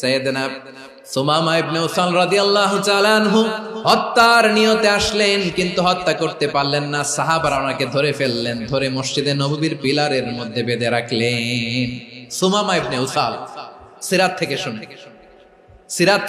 সৈয়দনা সুমামা ইবনে উসাল রাদিয়াল্লাহু তাআলা আনহু হত্যার নিয়তে আসলেন, কিন্তু হত্যা করতে পারলেন না। সাহাবারা ওনাকে ধরে ফেললেন, ধরে মসজিদে নববীর পিলারের মধ্যে বেঁধে রাখলেন। সুমামা ইবনে উসাল, সিরাত থেকে শুনে সিরাত